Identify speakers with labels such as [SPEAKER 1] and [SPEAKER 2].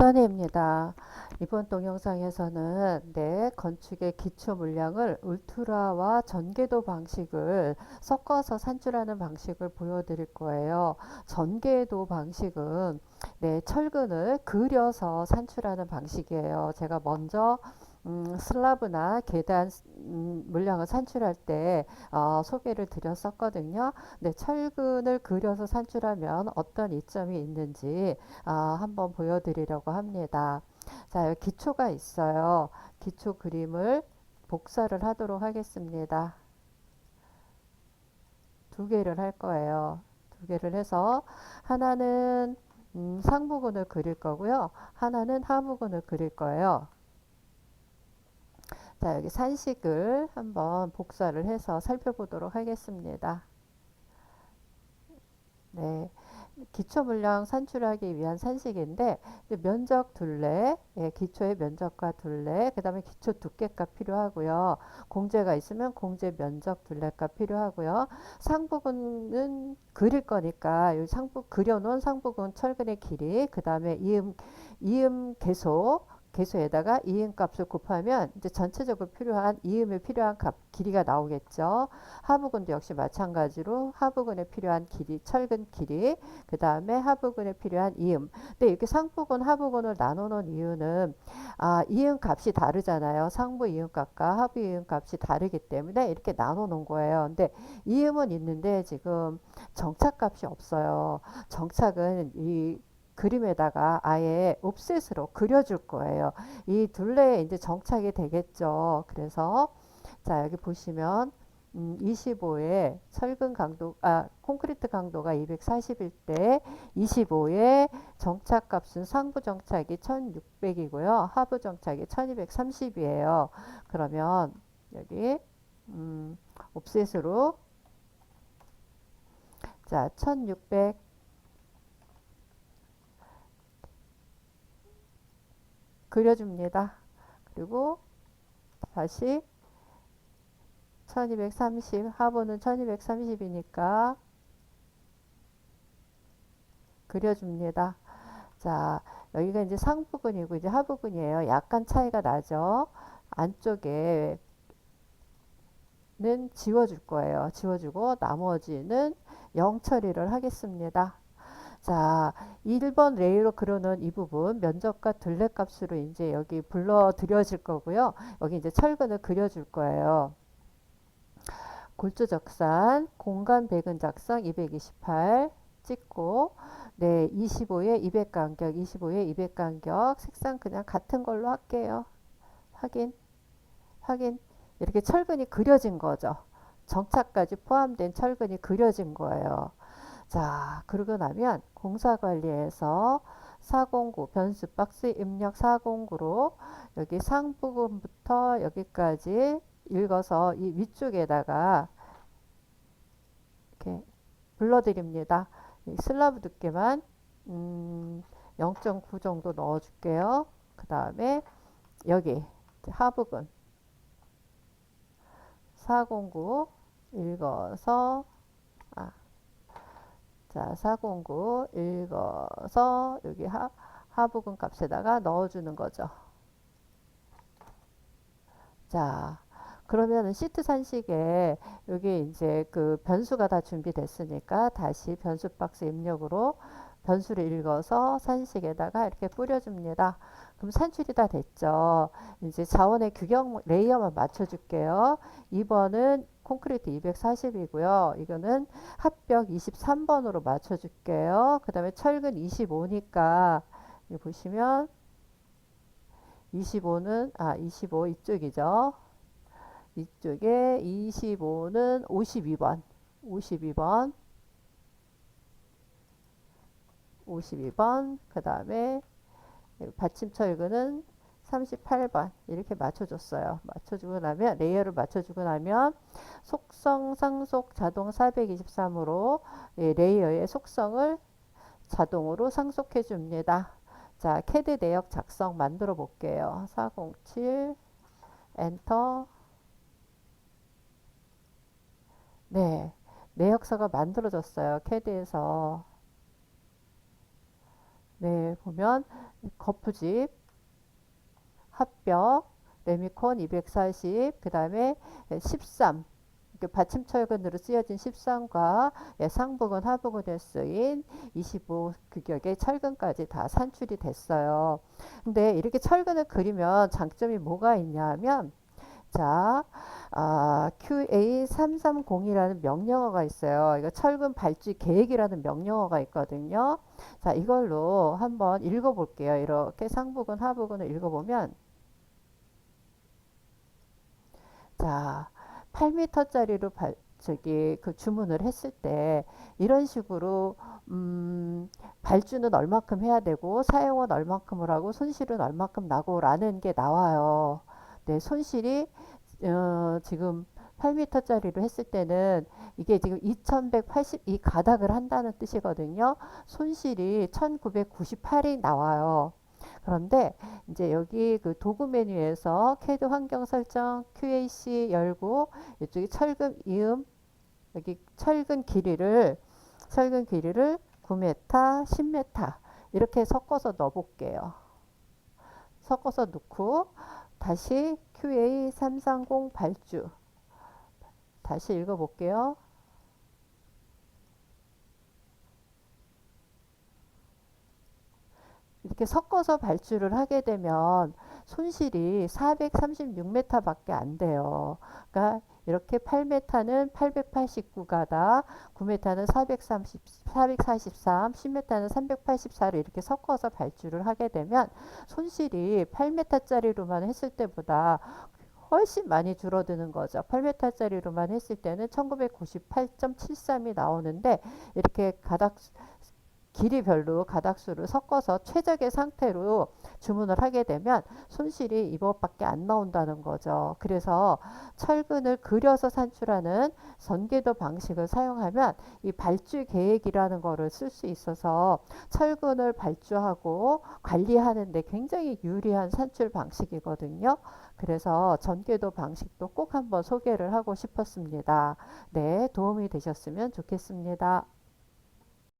[SPEAKER 1] 써니입니다. 이번 동영상에서는 네, 건축의 기초 물량을 울트라와 전개도 방식을 섞어서 산출하는 방식을 보여드릴 거예요. 전개도 방식은 네, 철근을 그려서 산출하는 방식이에요. 제가 먼저 음, 슬라브나 계단 음, 물량을 산출할 때 어, 소개를 드렸었거든요. 네, 철근을 그려서 산출하면 어떤 이점이 있는지 어, 한번 보여드리려고 합니다. 자, 여기 기초가 있어요. 기초 그림을 복사를 하도록 하겠습니다. 두 개를 할 거예요. 두 개를 해서 하나는 음, 상부근을 그릴 거고요. 하나는 하부근을 그릴 거예요. 자, 여기 산식을 한번 복사를 해서 살펴보도록 하겠습니다. 네. 기초 물량 산출하기 위한 산식인데 면적 둘레, 예, 기초의 면적과 둘레, 그 다음에 기초 두께가 필요하고요. 공제가 있으면 공제 면적 둘레가 필요하고요. 상부근은 그릴 거니까 이 상부 그려놓은 상부근 철근의 길이, 그 다음에 이음 이음 계속 계수에다가 이음 값을 곱하면 이제 전체적으로 필요한 이음에 필요한 값 길이가 나오겠죠. 하부근도 역시 마찬가지로 하부근에 필요한 길이 철근 길이 그 다음에 하부근에 필요한 이음. 근데 이렇게 상부근 하부근을 나눠놓은 이유는 아 이음 값이 다르잖아요. 상부 이음 값과 하부 이음 값이 다르기 때문에 이렇게 나눠놓은 거예요. 근데 이음은 있는데 지금 정착 값이 없어요. 정착은 이 그림에다가 아예 옵셋으로 그려줄 거예요. 이 둘레에 이제 정착이 되겠죠. 그래서 자 여기 보시면 음, 25에 철근 강도, 아, 콘크리트 강도가 240일 때 25의 정착 값은 상부 정착이 1600이고요. 하부 정착이 1230이에요. 그러면 여기 음, 옵셋으로 자, 1600 그려줍니다. 그리고 다시 1230 하부는 1230이니까 그려줍니다. 자 여기가 이제 상부근이고 이제 하부근이에요. 약간 차이가 나죠. 안쪽에 는 지워줄 거예요. 지워주고 나머지는 0 처리를 하겠습니다. 자, 1번 레이로 그려놓은 이 부분 면적과 둘레 값으로 이제 여기 불러 드려질 거고요. 여기 이제 철근을 그려줄 거예요. 골조 적산, 공간 배근 작성 228 찍고 네, 25에 200 간격, 25에 200 간격 색상 그냥 같은 걸로 할게요. 확인, 확인. 이렇게 철근이 그려진 거죠. 정착까지 포함된 철근이 그려진 거예요. 자, 그러고 나면 공사관리에서 409 변수 박스 입력 409로 여기 상 부분부터 여기까지 읽어서 이 위쪽에다가 이렇게 불러드립니다. 슬라브 두께만 음, 0.9 정도 넣어줄게요. 그 다음에 여기 하부근 409 읽어서 아, 자, 409 읽어서 여기 하, 하부근 값에다가 넣어주는 거죠. 자, 그러면은 시트 산식에 여기 이제 그 변수가 다 준비됐으니까 다시 변수 박스 입력으로 변수를 읽어서 산식에다가 이렇게 뿌려줍니다. 그럼 산출이 다 됐죠. 이제 자원의 규격 레이어만 맞춰줄게요. 2번은 콘크리트 240이고요. 이거는 합벽 23번으로 맞춰줄게요. 그 다음에 철근 25니까 여기 보시면 25는 아 25 이쪽이죠. 이쪽에 25는 52번 52번 52번 그 다음에 받침 철근은 38번 이렇게 맞춰줬어요. 맞춰주고 나면 레이어를 맞춰주고 나면 속성 상속 자동 423으로 예, 레이어의 속성을 자동으로 상속해 줍니다. 자, 캐드 내역 작성 만들어 볼게요. 407 엔터 네, 내역서가 만들어졌어요. 캐드에서 네, 보면 거푸집, 합벽, 레미콘 240, 그 다음에 13, 이렇게 받침 철근으로 쓰여진 13과 예, 상부근 하부근에 쓰인 25 규격의 철근까지 다 산출이 됐어요. 근데 이렇게 철근을 그리면 장점이 뭐가 있냐면 자, 아, QA330이라는 명령어가 있어요. 이거 철근 발주 계획이라는 명령어가 있거든요. 자, 이걸로 한번 읽어볼게요. 이렇게 상부근, 하부근을 읽어보면 자, 8m짜리로 발, 저기 그 주문을 했을 때 이런 식으로 음, 발주는 얼마큼 해야 되고 사용은 얼마큼을 하고 손실은 얼마큼 나고라는 게 나와요. 네, 손실이 어, 지금 8m짜리로 했을 때는 이게 지금 2180이 가닥을 한다는 뜻이거든요. 손실이 1998이 나와요. 그런데 이제 여기 그 도구 메뉴에서 CAD 환경 설정 QAC 열고 이쪽에 철근 이음 여기 철근 길이를 철근 길이를 9m, 10m 이렇게 섞어서 넣어 볼게요. 섞어서 넣고 다시 QA330 발주 다시 읽어 볼게요. 이렇게 섞어서 발주를 하게 되면 손실이 436m 밖에 안 돼요. 그러니까 이렇게 8m는 889가다, 9m는 430, 443, 10m는 384로 이렇게 섞어서 발주를 하게 되면 손실이 8m짜리로만 했을 때보다 훨씬 많이 줄어드는 거죠. 8m짜리로만 했을 때는 1998.73이 나오는데 이렇게 가닥 길이별로 가닥수를 섞어서 최적의 상태로 주문을 하게 되면 손실이 이것밖에 안 나온다는 거죠. 그래서 철근을 그려서 산출하는 전개도 방식을 사용하면 이 발주 계획이라는 거를 쓸 수 있어서 철근을 발주하고 관리하는데 굉장히 유리한 산출 방식이거든요. 그래서 전개도 방식도 꼭 한번 소개를 하고 싶었습니다. 네, 도움이 되셨으면 좋겠습니다.